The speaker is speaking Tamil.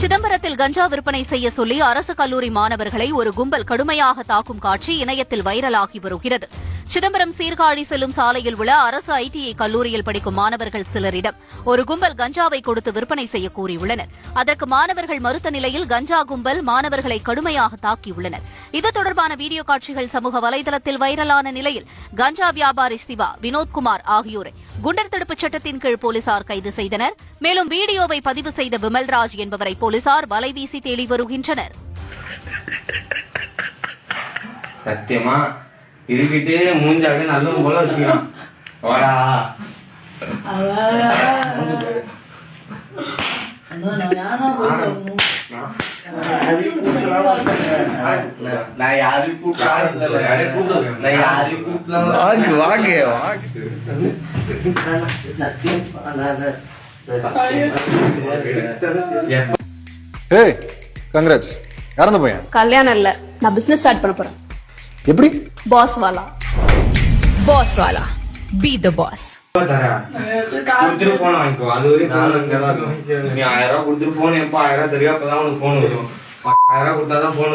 சிதம்பரத்தில் கஞ்சா விற்பனை செய்ய சொல்லி அரசு கல்லூரி மாணவர்களை ஒரு கும்பல் கடுமையாக தாக்கும் காட்சி இணையத்தில் வைரலாகி வருகிறது. சிதம்பரம் சீர்காழி செல்லும் சாலையில் உள்ள அரசு ஐடிஐ கல்லூரியில் படிக்கும் மாணவர்கள் சிலரிடம் ஒரு கும்பல் கஞ்சாவை கொடுத்து விற்பனை செய்ய கூறியுள்ளனர். அதற்கு மாணவர்கள் மறுத்த நிலையில் கஞ்சா கும்பல் மாணவர்களை கடுமையாக தாக்கியுள்ளனர். இது தொடர்பான வீடியோ காட்சிகள் சமூக வலைதளத்தில் வைரலான நிலையில் கஞ்சா வியாபாரி சிவா வினோத்குமார் ஆகியோரை குண்டர் தடுப்புச் சட்டத்தின் கீழ் போலீசார் கைது செய்தனர் மேலும் வீடியோவை பதிவு செய்த விமல்ராஜ் என்பவரை போலீசார் வலைவீசி தேடி வருகின்றனர் சத்தியமா இருக்கிட்டு மூஞ்சாவே நல்ல போல வச்சுக்கலாம் வாடா நான் கூப்பிடல யாரையும் கூப்பிடல. நான் யாரையும் கூப்பிடல வாங்க வாங்க வாங்க ஏய் கங்க்ராட்ஸ் யார் அந்த பையன் கல்யாணம் இல்ல நான் பிசினஸ் ஸ்டார்ட் பண்ண போறேன் எப்படி பாஸ் வாலா Wala. Be the boss. தரேன். கொடுத்துட்டு வாங்கிக்கோ. அது இருக்கும். நீ ஆயிரம் ரூபாய் கொடுத்துட்டு phone எப்ப ஆயிரம் ரூபாய் தெரியும் அப்பதான் உனக்கு phone வரும் ஆயிரம் ரூபாய் கொடுத்தாதான் phone